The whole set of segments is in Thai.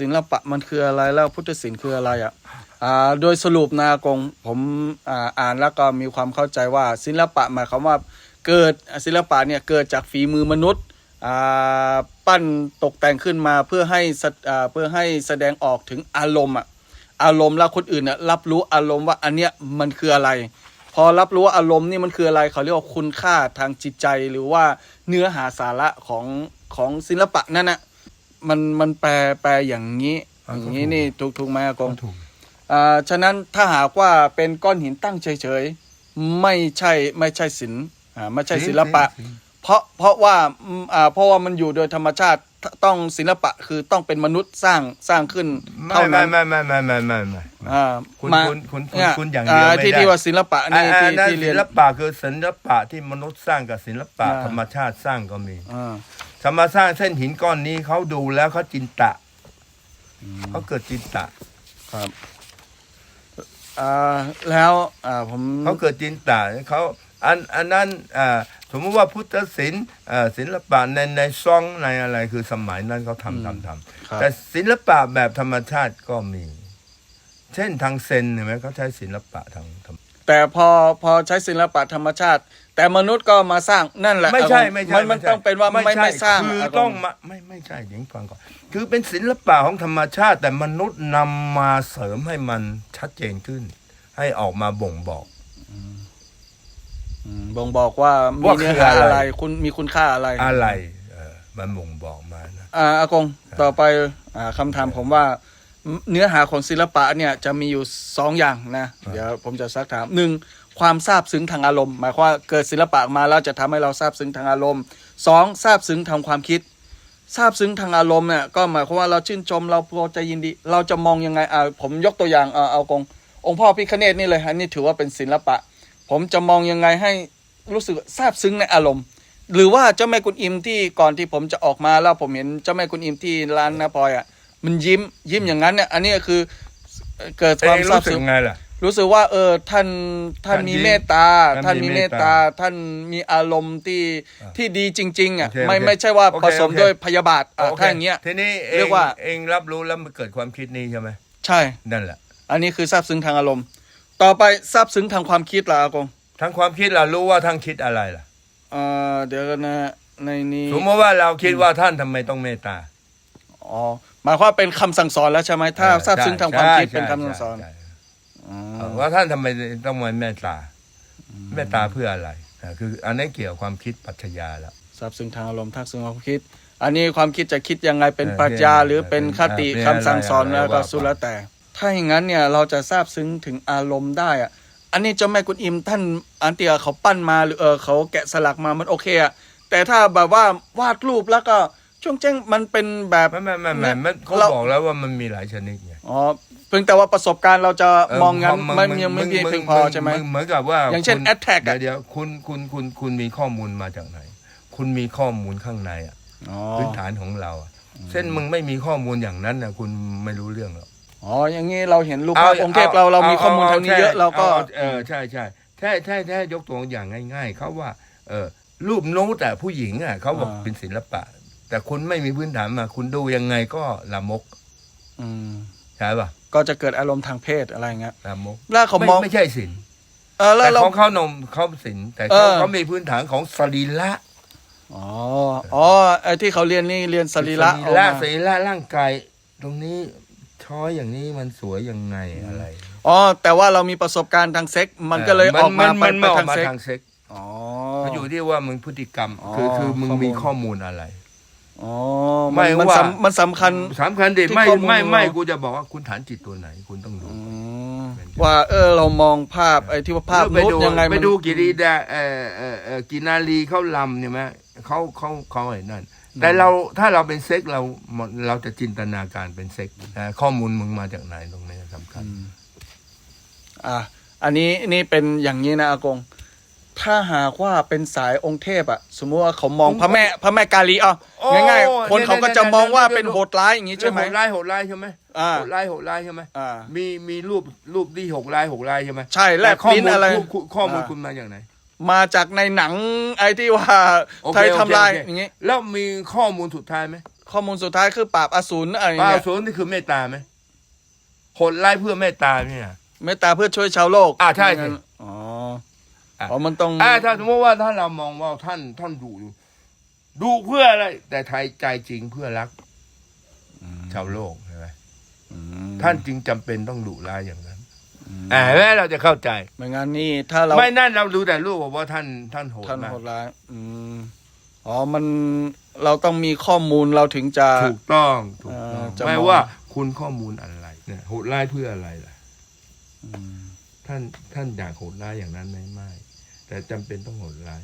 ศิลปะมันคืออะไรแล้วพุทธศิลป์คืออะไรอะอ่าโดยสรุปนากงผมอ่าอ่านแล้วก็มีความเข้าใจว่า ศิลปะหมายความว่าเกิดศิลปะเนี่ยเกิดจากฝีมือมนุษย์อ่าปั้นตกแต่งขึ้นมาเพื่อให้อ่าเพื่อให้แสดงออกถึงอารมณ์อะอารมณ์แล้วคนอื่นน่ะรับรู้อารมณ์ว่าอันเนี้ยมันคืออะไร พอรับรู้อารมณ์นี่มันคืออะไรเขาเรียกว่าคุณค่าทางจิตใจหรือว่าเนื้อหาสาระของของศิลปะนั่นน่ะ มันมันแปลแปลอย่างนี้อ่าอย่างนี้ก็ถูกนี่ถูกถูกไหมอากงถูกอ่าฉะนั้นถ้าหากว่าเป็นก้อนหินตั้งเฉยๆไม่ใช่ไม่ใช่ศิลป์อ่าไม่ใช่ศิลปะ เพราะเพราะว่าอืมอ่าเพราะว่ามันอยู่โดยธรรมชาติตต้องศิลปะคือต้องเป็นมนุษย์สร้างสร้างขึ้นไม่เท่าไม่นั้นไม่ไม่ไม่ไม่ไม่ไม่อ่าคุณมาคุณคุณคุณเนี่ยคุณอย่างเดียวไม่ที่ได้ที่ว่าศิลปะอันี่นที่นั้นที่เรีศิยนลปะคือศิลปะที่มนุษย์สร้างกับศิลปะอ่าธรรมชาติสร้างก็มี อ่าธรรมสร้างเส้นหินก้อนนี้เขาดูแล้วเขาจินตะเขาเกิดจินตะครับอ่าแล้วอ่าผมเขาเกิดจินตะเขาอันอันนั้นอ่าสมมติว่าพุทธศิลป์อ่าศิลปะในในซองในอะไรคือสมัยนั้นเขาทำทำทำครับแต่ศิลปะแบบธรรมชาติก็มี เช่นทางเซนเห็นไหมเขาใช้ศิลปะทางธรรมแต่พอพอใช้ศิลปะธรรมชาติแต่มนุษย์ก็มาสร้างนั่นแหละไม่ใช่อากงไม่ใช่มันมันใช่ต้องเป็นว่าไม่ใช่ไม่สร้างคือากต้องมาไม่ไม่ใช่เดี๋ยวฟังก่อนคือเป็นศิลปะของธรรมชาติ แต่มนุษย์นำมาเสริมให้มันชัดเจนขึ้น ให้ออกมาบ่งบอกอืมบ่งบอกว่ามีว่าเนื้อคือหาอะไรอะไร คุณมีคุณค่าอะไรอะไรเออมันบ่งบอกมานะอ่าอากงต่อไปอ่าคำถามผมว่า เนื้อหาของศิลปะเนี่ยจะมีอยู่สองอย่างนะเดี๋ยวผมจะซักถามหนึ่งความซาบซึ้งทางอารมณ์ หมายความว่าเกิดศิลปะมาแล้วจะทำให้เราซาบซึ้งทางอารมณ์สองซาบซึ้งทางความคิดซาบซึ้งทางอารมณ์เนี่ยก็หมายความว่าเราชื่นชมเราพอใจยินดี เราจะมองยังไงอ่าผมยกตัวอย่างเอาเอากงองค์พ่อพิคเนตนี่เลยอันนี้ถือว่าเป็นศิลปะ ผมจะมองยังไงให้รู้สึกซาบซึ้งในอารมณ์ หรือว่าเจ้าแม่กุนอิมที่ก่อนที่ผมจะออกมาแล้วผมเห็นเจ้าแม่กุนอิมที่ร้านนาพลอยอะ มันยิ้มยิ้มอย่างนั้นเนี่ย อันนี้คือเกิดความเอ๊ะซาบรู้สึกซึ้งไงล่ะรู้สึกว่าเออท่านท่านท่านมียิ้มเมตตา ท่าท่านนมีมีเมเมตตตาตา ท่านมีอารมณ์ที่อ่าที่ดีจริง ๆ อะโอเคไม่โอเคไม่ใช่ว่าโอเคผสมโอเคด้วยพยาบาทอะโอเคถ้าอย่างเงี้ยทีนี้เอเรีงยกว่าเองรับรู้แล้วมันเกิดความคิดนี้ใช่ไหมใช่นั่นแหละ อันนี้คือซาบซึ้งทางอารมณ์ ต่อไปซาบซึ้งทางความคิดล่ะอากงทั้งความคิดเรารู้ว่าทั้งคิดอะไรล่ะเออเดี๋ยวกันนะในนี้สมมติว่าเราคิดว่าท่านทำไมต้องเมตตาอ๋อ หมายความว่าเป็นคำสั่งสอนแล้วใช่ไหมถ้าเออซาบซึ้งทางความคิดใช่เป็นคำใช่สั่งสอนใช่อ๋อเออว่าท่านทำไมต้องมาเมตตาเมตตาเพื่ออะไรอ่าคืออันนี้เกี่ยวกับความคิดปรัชญาแล้วซาบซึ้งทางอารมณ์ทักซึ้งความคิด อันนี้ความคิดจะคิดยังไงเป็นเออปรัชญาเป็นหรือเป็นคติเป็นคำสั่งสอนอะไรแล้วก็ว่าไป สุดแล้วแต่ ถ้าอย่างนั้นเนี่ยเราจะซาบซึ้งถึงอารมณ์ได้อะอันนี้เจ้าแม่กุนอิมท่านอันเตียเขาปั้นมาหรือเออเขาแกะสลักมามันโอเคอะแต่ถ้าแบบว่าวาดรูปแล้วก็ ช่วงแจ้งมันเป็นแบบไม่ไม่ไม่ไม่มันเขาเราบอกแล้วว่ามันมีหลายชนิดไงอ๋อเพียงแต่ว่าประสบการณ์เราจะเมองงั้นพมันยังไม่เพียงพอใช่ไหมงเหมือนกับว่า อย่างเช่นคุณ attack เดี๋ยอะวเดี๋ยวคุณคุณคุณคุณมีข้อมูลมาจากไหน คุณมีข้อมูลข้างในอะอ๋อพื้นฐานของเราอะเส้นมึงไม่มีข้อมูลอย่างนั้นนะคุณไม่รู้เรื่องหรอกอ๋ออย่างนี้เราเห็นรูปภาพองค์เทพเราเรามีข้อมูลทางนี้เยอะเราก็อเออใช่ใช่แค่แค่แค่ยกตัวอย่างง่าย ๆเขาว่า เออรูปโน้ตแต่ผู้หญิงอะเขาบอกอ่าเป็นศิลปะ แต่คุณไม่มีพื้นฐานมาคุณดูยังไงก็ลามก อืม ใช่ป่ะก็จะเกิดอารมณ์ทางเพศอะไรเงี้ยลามกแล้วเขาไม่มองไม่ใช่ศิลป์เออแล้วแต่เรา ของเขานมเขาศิลป์แต่เอเขาอ เขามีพื้นฐานของสรีระอ๋ออ๋อไอ้ที่เขาเรียนนี่เรียนสรีระสออกรีระมาสรีระร่างกายตรงนี้ช้อยอย่างนี้มันสวยยังไงอะไรอ๋อแต่ว่าเรามีประสบการณ์ทางเซ็กมันก็เลยออกมาไปมันไปออทากงมาเซ็กทางเซ็ก อ๋อ มันอยู่ที่ว่ามึงพฤติกรรม อ๋อคือคือมึงข้อมูล มีข้อมูลอะไร อ๋อไม่มันมันว่าสำมันสำคัญ สำคัญดิที่ไม่ข้อมูลไม่ไม่เรา กูจะบอกว่าคุณฐานจิตตัวไหน คุณต้องดู อืมว่าเออเรามองภาพไอ้ที่ว่าภาพไปนุษดูย์ยังไงไปมันดูกิริดาเออเออเออกินารีเขาลำเนี่ยไหมเขาเขาเขาไอ้นั่น แต่เราถ้าเราเป็นเซ็กเราเราจะจินตนาการเป็นเซ็กอ่าข้อมูลมึงมาจากไหนตรงนี้สำคัญอืมอะอันนี้นี่เป็นอย่างนี้นะอากง ถ้าหากว่าเป็นสายองค์เทพอะสมมติว่าเขามองพระแม่พระแม่กาลีเอาโอ้ง่ายๆ คนเขาก็จะมองว่าเป็นโหดร้ายอย่างนี้ใช่ใช่ไหไหมมโหดร้ายโหดร้ายใช่ไหมอ่าโหดร้ายโหดร้ายใช่ไหมอ่ามี มีรูปรูปที่โหดร้ายโหดร้ายใช่ไหมใช่แลบต่ข้อลิ้นมูลอะไรคุณคุณข้อมูลอ่า คุณมาจากไหนมาจากในหนังไอ้ที่ว่าโอเคไทยทำลายโอเคโอเคอย่างงี้ แล้วมีข้อมูลสุดท้ายไหมข้อมูลสุดท้ายคือปราบอสูรอะไรปลาเงี้ยศูนย์นี่คือเมตตาไหมโหดร้ายเพื่อเมตตาเนี่ย เมตตาเพื่อช่วยชาวโลกอ่าใช่สิ อ๋ออะอ๋อมันต้องอ่าถ้าสมมติว่าถ้าเรามองว่าท่านท่านดุอยู่ดุเพื่ออะไร แต่ไทยใจจริงเพื่อรักชาวโลกใช่ไหมอืมท่านจึงจำเป็นต้องดุร้ายอย่างนั้นอืมอ่าแล้วเราจะเข้าใจไม่งั้นนี่ถ้าเราไม่นั่นเราดูแต่รูปบอกว่าท่านท่านโหดท่านมากโหดร้ายอืมอ๋อมันเราต้องมีข้อมูลเราถึงจะถูกต้องถูกต้องเอ่อจะไม่มองว่าคุณข้อมูลอะไรเนี่ยโหดร้ายเพื่ออะไรล่ะอืมท่านท่านอยากโหดร้ายอย่างนั้นไหมไม่ แต่จำเป็นต้องโหดร้าย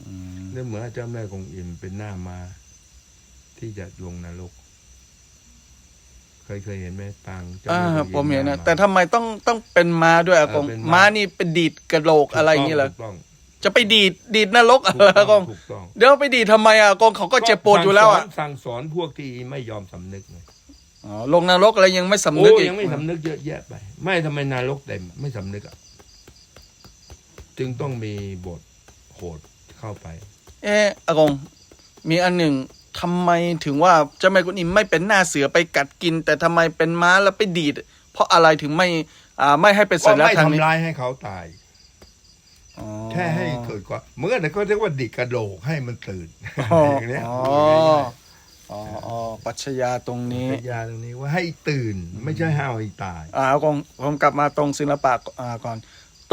อืมเรื่องเหมือนเจ้าแม่กงอิมเป็นหน้ามา ที่จะลงนรกเคยเคยเห็นไหมปางเจ้าอ่าแม่กงอิผมเห็นนะาแต่ทำไมต้องต้องเป็นม้าด้วยอากงเออเป็นม้าม้านี่เป็นดีดกระโหลกอะไรอย่างนี้เหรอถูกต้องจะไปดีดดีดนรกถูอะไรกอากต้องงถูกต้องเดี๋ยวไปดีดทำไมอะอากงเขาก็เจ็บปวดอยู่แล้วอะสั่งสอนพวกที่ไม่ยอมสำนึกไงอ๋อลงนรกอะไรยังไม่สำโอ้นึกอีกยังไม่สำนึกเยอะแยะไป ไม่ทำไมนรกแต่ไม่สำนึกอะ จึงต้องมีบทโหดเข้าไป เอออากงมีอันหนึ่งทำไมถึงว่าเจ้าแม่กุนอิมไม่เป็นหน้าเสือไปกัดกิน แต่ทำไมเป็นม้าแล้วไปดีด เพราะอะไรถึงไม่อ่าไม่ให้เป็นสัว่าญลักษไม่ณ์ทางนี้ทำร้ายให้เขาตาย อ๋อ แค่ให้เกิดความเหมื่อนกันเขาเรียกว่าดิกกระโหลกให้มันตื่นอ๋ออย่างเนี้ยอ๋ออ๋ออ๋อปรัชญาตรงนี้ปัญญาตรงนี้ว่าให้ตื่นไม่ใช่ห้าวให้ตาย อ่าอากงผมกลับมาตรงศิลปะอ่าก่อน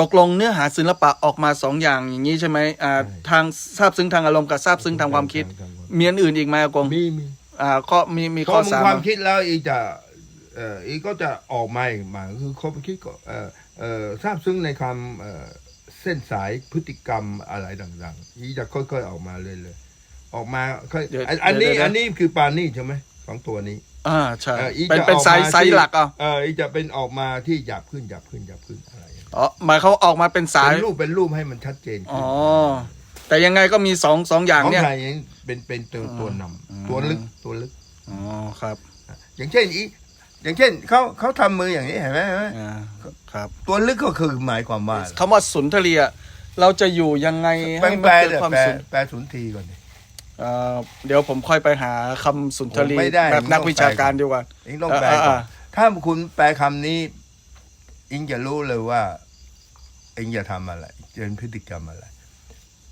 ตกลงเนื้อหาศิลปะออกมาสองอย่างอย่างนี้ใช่ไหมอ่าใช่ทางซาบซึ้งทางอารมณ์กับซาบซึ้งทางความคิด มีอันอื่นอีกไหมอากงมีมีอ่าก็มีมีพข้ออมึงสามความคิดแล้วอีจะเอ่ออีก็จะออกมาอีกมาคือความคิดก็เอ่อเอ่อทราบซึ้งในความเอ่อเส้นสายพฤติกรรมอะไรต่างๆอีจะค่อยๆออกมาเรื่อยๆออกมาค่อยเดี๋ยวอันอันนี้เดี๋ยวเดี๋ยวอันนี้คือปานี่ใช่ไหมสองตัวนี้ อ่าใช่เอ่ออีเป็นจะเป็นออกไซส์มาไซส์ที่หลักอะ เอออีจะเป็นออกมาที่หยาบขึ้นหยาบขึ้นหยาบขึ้นอะไร อย่างเงี้ยอ๋อหมายเขาออกมาเป็นสาย เป็นรูปเป็นรูปให้มันชัดเจนอ๋ขึ้อนแต่ยังไงก็มีสองสองอย่างของเนี่ย ไทยยังเป็นเป็นตัวตัวนำอืมตัวลึกตัวลึก อ๋อครับ อย่างเช่นอีอย่างเช่นเขาเขาทำมืออย่างนี้เห็นไหมเห็นไหมอ่า ครับ ตัวลึกก็คือหมายความว่าอะไรคำว่าสุนทรียะเราจะอยู่ยังไงแปลให้งมันแปลเกิดเลยความแปลสุนแปลสุนทรีก่อนดิ เอ่อเดี๋ยวผมค่อยไปหาคำสุนทรีผมไม่ได้แบบผมนักต้องวิชาการแปลก่อนดีกว่าอิงต้องเออแปลก่อเออนถ้าคุณแปลคำนี้ อิงจะรู้เลยว่า เองจะทำอะไรเป็นพฤติกรรมอะไร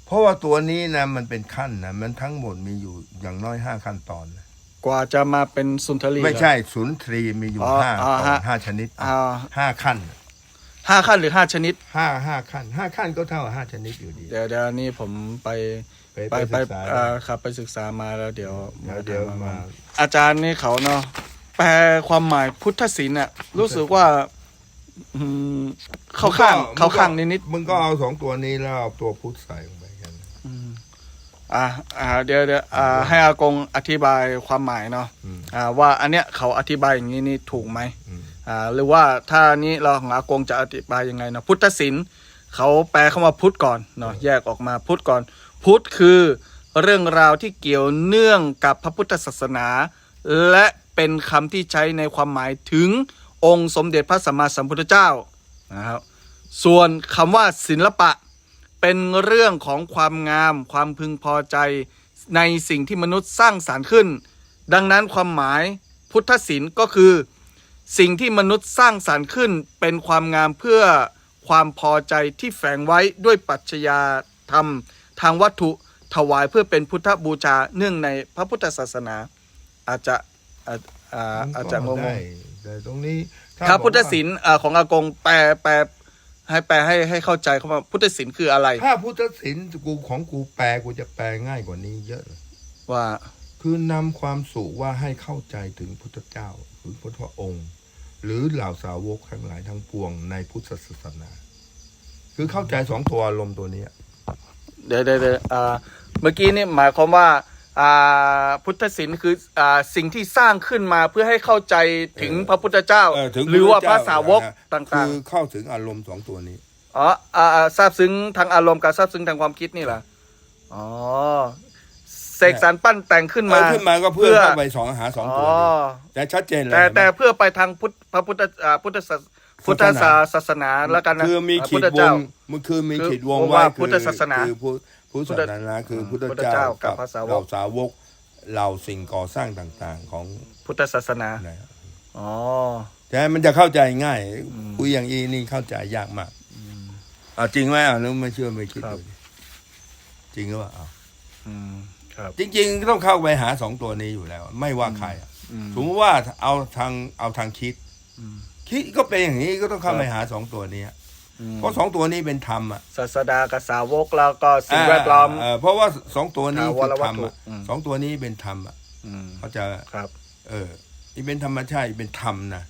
เพราะว่าตัวนี้นะมันเป็นขั้นนะมันทั้งหมดมีอยู่อย่างน้อยห้าขั้นตอนนะกว่าจะมาเป็นสุนทรีไม่ใช่สุนทรีมีอยู่อ๋อห้าอ๋อตอนฮะห้าชนิดอ่าห้าขั้นห้าขั้นหรือห้าชนิดห้าห้าขั้นห้าขั้นก็เท่ากับห้าชนิดอยู่ดี เดี๋ยวเดี๋ยวนี่ผมไปไปไปไปไปศึกษาเอ่อครับไปศึกษามาแล้วเดี๋ยวเดี๋ยวเดี๋ยวมาอาจารย์นี่เขาเนาะแปลความหมายพุทธศิลป์เนี่ยรู้สึกว่า อืมเข้าข้างมึก็เข้าข้างนิดนิดมึงก็เอาสองตัวนี้แล้วเอาตัวพุทธใส่ลงไปกันๆอืมอ่าอ่าเดี๋ยวเดี๋ยวอ่าให้อากงอธิบายความหมายเนาะอืมอ่าว่าอันเนี้ยเขาอธิบายอย่างนี้นี่ถูกไหม อืมอ่าหรือว่าถ้านี้เราของอากงจะอธิบายยังไงเนาะพุทธศิลป์เขาแปลคำว่าพุทธก่อนเนาะแยกออกมาพุทธก่อน พุทธคือเรื่องราวที่เกี่ยวเนื่องกับพระพุทธศาสนา และเป็นคำที่ใช้ในความหมายถึง องค์สมเด็จพระสัมมาสัมพุทธเจ้านะครับส่วนคำว่าศิลปะเป็นเรื่องของความงาม ความพึงพอใจในสิ่งที่มนุษย์สร้างสารรค์ขึ้น ดังนั้นความหมายพุทธศิลป์ก็คือ สิ่งที่มนุษย์สร้างสารรค์ขึ้น เป็นความงามเพื่อความพอใจที่แฝงไว้ด้วยปรัชญาธรรม ทางวัตถุถวายเพื่อเป็นพุทธบูชาเนื่องในพระพุทธศาสนา อาจจะอาจอ่าอาจจะงงได้ แต่ตรงนี้ๆครับพุทธศิลป์อ่าของอากงแปลแปลให้แปลให้ให้เข้าใจเขาว่าพุทธศิลป์คืออะไร ถ้าพุทธศิลป์กูของกูแปลกูจะแปลง่ายกว่านี้เยอะเลยว่า คือนำความสู่ว่าให้เข้าใจถึงพุทธเจ้าถึงพุทธองค์ หรือเหล่าสาวกทั้งหลายทั้งปวงในพุทธศาสนา คือเข้าใจสองตัวอารมณ์ตัวเนี้ย เดี๋ยวเดี๋ยวเดี๋ยวอ่าเมื่อกี้นี่หมายความว่าอ่า พุทธศิลป์คืออ่าสิ่งที่สร้างขึ้นมาเพื่อให้เข้าใจถึงพระพุทธเจ้าเออถึงหรือว่าพระพุทธเจ้สาวกนะต่างคือเข้าถึงอารมณ์สองตัวนี้ๆอ๋ออ่าอ่าทราบซึ้งทางอารมณ์กับทราบซึ้งทางความคิดนี่แหละอ๋อเสกสรรปั้นแต่งขึ้นเอมาอขึ้นมาก็เพื่อเข้าไปสองหาสองอ๋ตัวอนี้แต่ชัดเจนเลยแต่เห็นไหมแต่เพื่อไปทางพุทธพระพุทธอ่าพุทธศาสพุทธศาศาสนาแล้วกันนะคือมีขีพุทดธวเจ้างมันคือมีคือขีดวงผมไว้ว่าคือพุทธศาสนาคือ พุทธพุทธศาสนาคือพุทธพุทธเจ้าเจ้ากับพระสาวกเหล่าสาวกเหล่าสิ่งก่อสร้างต่างๆ ของพุทธศาสนานะครับอ๋อแต่มันจะเข้าใจง่ายคุยอย่างอีนี่เข้าใจยากมากอ่าจริงไหมอะนึกไม่เชื่อไม่คิดครับดูดิจริงหรือเปล่าอ้าวอืมครับ จริง ๆ ต้องเข้าไปหาสองตัวนี้อยู่แล้ว ไม่ว่าใครอะอืมสมมติว่าเอาทางเอาทางคิดอืมคิดก็เป็นอย่างนี้ก็ต้องเข้าครับไปหาสองตัวนี้อะอืม เพราะสองตัวนี้เป็นธรรมอะศาสดากับสาวกแล้วก็สิ่งแวดล้อม เเพราะว่าสองตัวนี้ถาวคือรวัธตรรมถุอะอืมสองตัวนี้เป็นธรรมอะอืมเขาจะครับ เอออีเป็นธรรมชาติอีเป็นธรรมนะ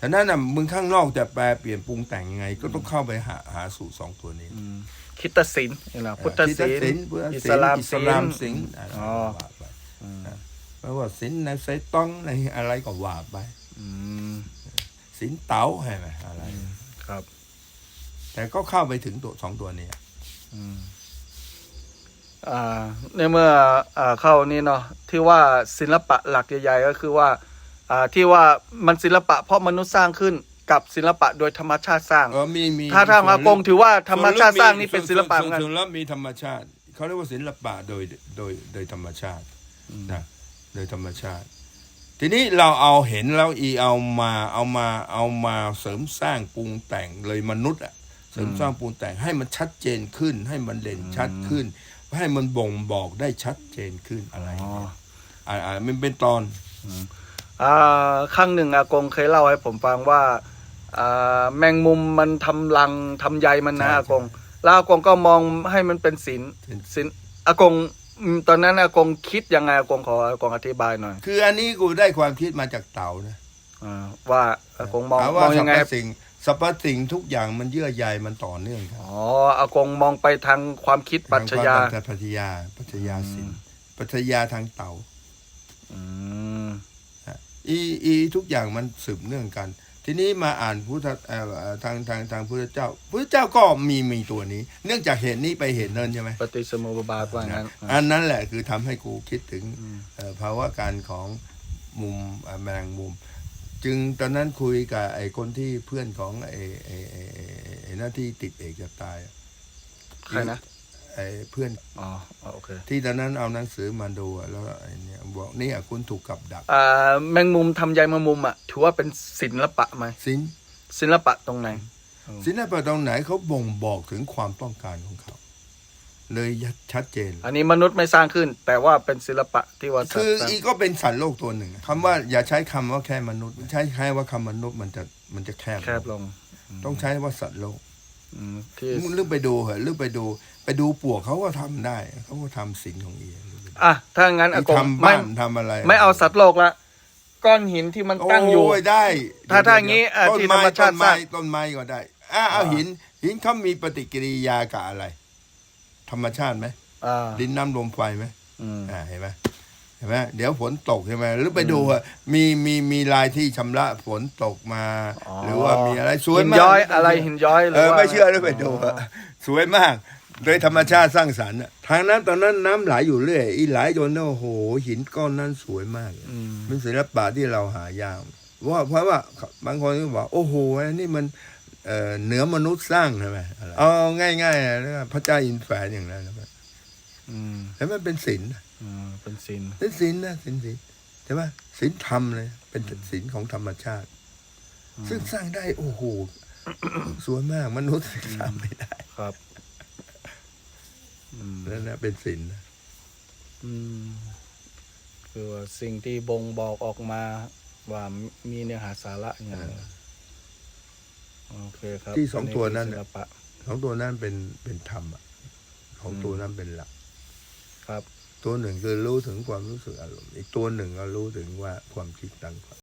ฉะนั้นน่ะมึงข้างนอกจะแปลเปลี่ยนปรุงแต่งยังไง ก็ต้องเข้าไปหาหาสูตรสองตัวนี้อืมคริดตศิลป์นี่แหละพุทธศิลคริสป์ตพุทธอิศิสลลามอิสศิลลามป์สิงห์อะไรอ๋อก็ว่าไปนะเพราะว่าสินในไซต้องในอะไรก็ว่าไปอืมสินเต๋าใช่ไหมอะไรครับ แต่ก็เข้าไปถึงตัวสองตัวเนี้อืมอ่าในเมื่ออ่าเข้านี่เนาะที่ว่าศิลปะหลักใหญ่ๆก็คือว่าอ่าที่ว่ามันศิลปะเพราะมนุษย์สร้างขึ้นกับศิลปะโดยธรรมชาติสร้างเออมีมีถ้าทางอากงถือว่าธรรมชาติสร้างนี่ส่วเป็นศิลปะเหมือนกันส่วนแล้วมีธรรมชาติเขาเรียกว่าศิลปะโดยโดยโดยธรรมชาตินะโดยธรรมชาติ ทีนี้เราเอาเห็นแล้วอีเอามาเอามาเอามาเสริมสร้างปรุงแต่งเลยมนุษย์อะ เสริมสร้างปรุงแต่งให้มันชัดเจนขึ้น ให้มันเด่นชัดขึ้น ให้มันบ่งบอกได้ชัดเจนขึ้นอะไรอย่างเงี้ยอ่าอ่ามันเป็นตอนอ่าครั้งหนึ่งอากงเคยเล่าให้ผมฟังว่าอ่าแมงมุมมันทำรังทำใยมันนะใช่อากงแล้วอากงก็มองให้มันเป็นศิลป์เป็นศิลป์อากงอืมตอนนั้นอากงคิดยังไงอากงขออากงอธิบายหน่อย คืออันนี้กูได้ความคิดมาจากเต่านะอ่าว่าอากงมองถามมว่าองสรยังรไงพสิ่ง สรรพสิ่งทุกอย่างมันเยื่อใยมันต่อเนื่องกันอ๋ออากงมองไปทางความคิดปรัชญาทงความปรัชญาปรัชญาศิลป์ปรัชญาทางเต่าอืมอีอีทุกอย่างมันสืบเนื่องกัน ทีนี้มาอ่านพุทธเอ่อเอ่อทางทางทางพุทธเจ้าพุทธเจ้าก็มีมีตัวนี้ เนื่องจากเหตุนี้ไปเหตุนั้นใช่ไหมปฏิสมุปบาทว่างั้นอันนั้นแหละคือทำให้กูคิดถึงอืมเอ่อภาวะการของมุมเอ่อแมลงมุม จึงตอนนั้นคุยกับไอ้คนที่เพื่อนของไอ้ไอ้ไอ้ไอ้ไอ้หน้าที่ติดเอกจะตายอะใครนะไอ้เพื่อนอ๋อโอเคที่ตอนนั้นเอาหนังสือมาดูอะแล้วไอ้เนี่ยบอกเนี่ยคุณถูกกับดักอ่าแมงมุมทำใยแมงมุมอะถือว่าเป็นศิลปะไหมสินศิลปะตรงไหนสินปะตรงไหนเขาบ่งบอกถึงความต้องการของเขา เลยชัดเจน อันนี้มนุษย์ไม่สร้างขึ้น แต่ว่าเป็นศิลปะที่ว่าคือสร้างอีก็เป็นสัตว์โลกตัวหนึ่งคำว่าอย่าใช้คำว่าแค่มนุษย์ ใช้แค่ว่าคำมนุษย์มันจะมันจะแคบแคบลง ต้องใช้ว่าสัตว์โลกอืมที่มึงเรื่องไปดูเหอะเรื่องไปดู ไปดูปลวกเขาก็ทำได้เขาก็ทำสิ่งของอีอะถ้างั้นอีอากงทำไม่บ้านทำอะไร ไม่เอาสัตว์โลกละก้อนหินที่มันตั้งอยู่โอ้ยได้ ถ้าถ้าอย่างงี้อะต้นที่ธรไม้รมชาต้ตินสไม้ร้างต้นไม้ก็ได้อะเอาอ่าหิน หินเขามีปฏิกิริยากับอะไร ธรรมชาติไหมอ่า ดินน้ำลมไฟไหมอืม อ่าเห็นไหมเห็นไหมเดี๋ยวฝนตกใช่ไหมหรือไปดูอะมีมีมีลายที่ชำระฝนตกมา หรือว่ามีอะไรสวยหินมากย้อยอะไรหินย้อยหรืเออว่าไม่เชื่อหรือไปดูอะสวยมาก โดยธรรมชาติสร้างสรรค์อะทางนั้นตอนนั้นน้ำไหลอยู่เรื่อยอีไหลจนโอ้โหหินก้อนนั้นสวยมาก อืม เป็นศิลปะที่เราหายากว่าเพราะว่าบางคนก็บอกโอ้โหอันนี่มัน เอ่อเหนือมนุษย์สร้างใช่ไหมอะไรเอาง่ายๆนะเรียกว่าพระเจ้าอินแฝนอย่างนั้นนะอืมแล้วมันเป็นศิลป์นะอืมเป็นศิลป์เป็นศิลป์นะศิลป์ศิลป์ใช่ไหมศิลป์ธรรมเลย เป็นศิลป์ของธรรมชาติ ซึ่งสร้างได้โอ้โหสวยมากมนุษย์สร้างไม่ได้ ครับอืมนั่นนะเป็นศิลป์นะอืมคือว่าสิ่งที่บ่งบอกออกมาว่ามีเนื้อหาสาระอย่างเงี้ย โอเคครับที่สองตัวนั้น ศิน่ะลปะของตัวนั้นเป็นเป็นธรรมอะของตัวนั้นเป็นหลัก ครับ ตัวหนึ่งคือรู้ถึงความรู้สึกอารมณ์อีกตัวหนึ่งก็รู้ถึงว่าความคิดต่าง